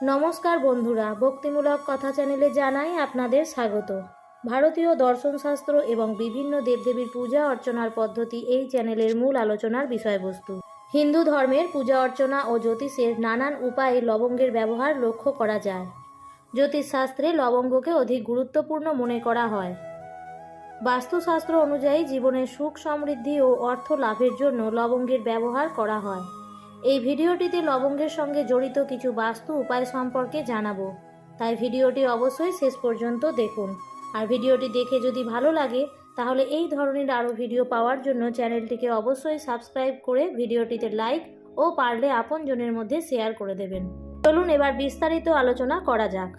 নমস্কার বন্ধুরা, ভক্তিমূলক কথা চ্যানেলে জানাই আপনাদের স্বাগত। ভারতীয় দর্শনশাস্ত্র এবং বিভিন্ন দেবদেবীর পূজা অর্চনার পদ্ধতি এই চ্যানেলের মূল আলোচনার বিষয়বস্তু। হিন্দু ধর্মের পূজা অর্চনা ও জ্যোতিষের নানান উপায়ে লবঙ্গের ব্যবহার লক্ষ্য করা যায়। জ্যোতিষশাস্ত্রে লবঙ্গকে অধিক গুরুত্বপূর্ণ মনে করা হয়। বাস্তুশাস্ত্র অনুযায়ী জীবনের সুখ সমৃদ্ধি ও অর্থ লাভের জন্য লবঙ্গের ব্যবহার করা হয়। এই ভিডিওটিতে লবঙ্গের সঙ্গে জড়িত কিছু বাস্তু উপায় সম্পর্কে জানাব। তাই ভিডিওটি অবশ্যই শেষ পর্যন্ত দেখুন। আর ভিডিওটি দেখে যদি ভালো লাগে, তাহলে এই ধরনের আরও ভিডিও পাওয়ার জন্য চ্যানেলটিকে অবশ্যই সাবস্ক্রাইব করে ভিডিওটিতে লাইক ও পারলে আপনজনের মধ্যে শেয়ার করে দেবেন। চলুন এবার বিস্তারিত আলোচনা করা যাক।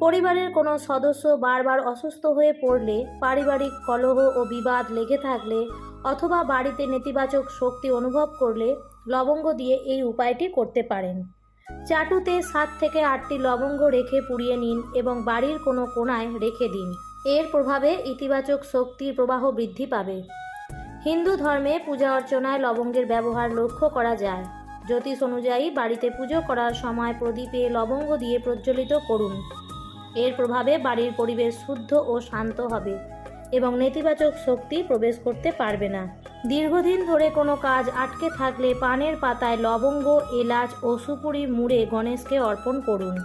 পরিবারের কোনো সদস্য বারবার অসুস্থ হয়ে পড়লে, পারিবারিক কলহ ও বিবাদ লেগে থাকলে অথবা বাড়িতে নেতিবাচক শক্তি অনুভব করলে লবঙ্গ দিয়ে এই উপায়টি করতে পারেন। চাটুতে সাত থেকে আটটি লবঙ্গ রেখে পুড়িয়ে নিন এবং বাড়ির কোনো কোণায় রেখে দিন। এর প্রভাবে ইতিবাচক শক্তির প্রবাহ বৃদ্ধি পাবে। হিন্দু ধর্মে পূজা অর্চনায় লবঙ্গের ব্যবহার লক্ষ্য করা যায়। জ্যোতিষ অনুযায়ী বাড়িতে পুজো করার সময় প্রদীপে লবঙ্গ দিয়ে প্রজ্বলিত করুন। এর প্রভাবে বাড়ির পরিবেশ শুদ্ধ ও শান্ত হবে। এবং নেতিবাচক শক্তি প্রবেশ করতে পারবে না। দীর্ঘদিন ধরে কোনো কাজ আটকে থাকলে পানের পাতায় লবঙ্গ, এলাচ ও সুপুরি মুড়ে গণেশকে অর্পণ করুন।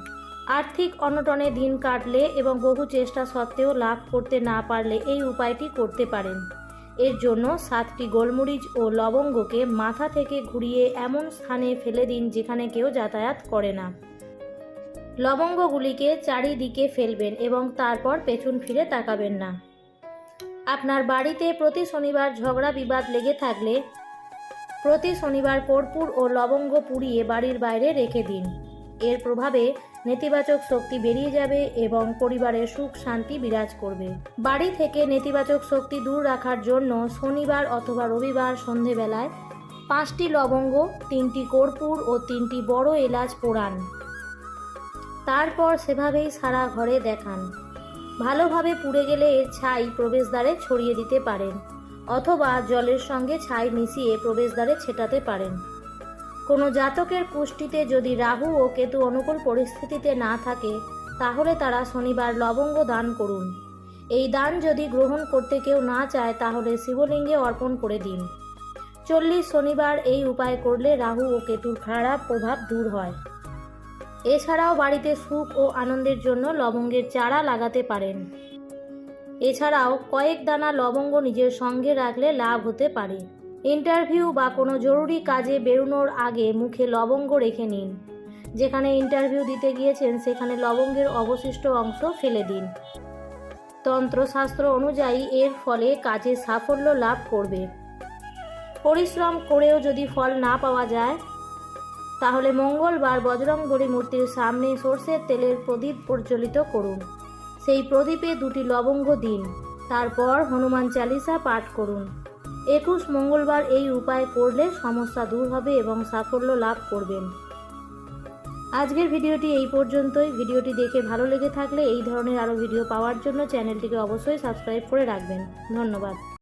আর্থিক অনটনে দিন কাটলে এবং বহু চেষ্টা সত্ত্বেও লাভ করতে না পারলে এই উপায়টি করতে পারেন। এর জন্য সাতটি গোলমরিচ ও লবঙ্গকে মাথা থেকে ঘুরিয়ে এমন স্থানে ফেলে দিন যেখানে কেউ যাতায়াত করে না। লবঙ্গগুলিকে চারিদিকে ফেলবেন এবং তারপর পেছন ফিরে তাকাবেন না। আপনার বাড়িতে প্রতি শনিবার ঝগড়া বিবাদ লেগে থাকলে প্রতি শনিবার কর্পূর ও লবঙ্গ পুড়িয়ে বাড়ির বাইরে রেখে দিন। এর প্রভাবে নেতিবাচক শক্তি বেরিয়ে যাবে এবং পরিবারের সুখ শান্তি বিরাজ করবে। বাড়ি থেকে নেতিবাচক শক্তি দূর রাখার জন্য শনিবার অথবা রবিবার সন্ধেবেলায় পাঁচটি লবঙ্গ, তিনটি কর্পূর ও তিনটি বড় এলাচ পোড়ান। তারপর সেভাবেই সারা ঘরে দেখান। ভালোভাবে পুড়ে গেলে এর ছাই প্রবেশদ্বারে ছড়িয়ে দিতে পারেন, অথবা জলের সঙ্গে ছাই মিশিয়ে প্রবেশদ্বারে ছেটাতে পারেন। কোনো জাতকের পুষ্টিতে যদি রাহু ও কেতু অনুকূল পরিস্থিতিতে না থাকে, তাহলে তারা শনিবার লবঙ্গ দান করুন। এই দান যদি গ্রহণ করতে কেউ না চায়, তাহলে শিবলিঙ্গে অর্পণ করে দিন। চল্লিশ শনিবার এই উপায় করলে রাহু ও কেতুর খারাপ প্রভাব দূর হয়। এছাড়াও বাড়িতে সুখ ও আনন্দের জন্য লবঙ্গের চারা লাগাতে পারেন। এছাড়াও কয়েক দানা লবঙ্গ নিজের সঙ্গে রাখলে লাভ হতে পারে। ইন্টারভিউ বা কোনো জরুরি কাজে বেরোনোর আগে মুখে লবঙ্গ রেখে নিন। যেখানে ইন্টারভিউ দিতে গিয়েছেন, সেখানে লবঙ্গের অবশিষ্ট অংশ ফেলে দিন। তন্ত্রশাস্ত্র অনুযায়ী এর ফলে কাজে সাফল্য লাভ করবে। পরিশ্রম করেও যদি ফল না পাওয়া যায় তাহলে মঙ্গলবার বজরংবলী মূর্তির সামনে সর্ষের তেলের প্রদীপ প্রজ্বলিত করুন। সেই প্রদীপে দুটি লবঙ্গ দিন। তারপর হনুমান চালিসা পাঠ করুন। একুশ মঙ্গলবার এই উপায় করলে সমস্যা দূর হবে এবং সাফল্য লাভ করবেন। আজকের ভিডিওটি এই পর্যন্তই। ভিডিওটি দেখে ভালো লেগে থাকলে এই ধরনের আরও ভিডিও পাওয়ার জন্য চ্যানেলটিকে অবশ্যই সাবস্ক্রাইব করে রাখবেন। ধন্যবাদ।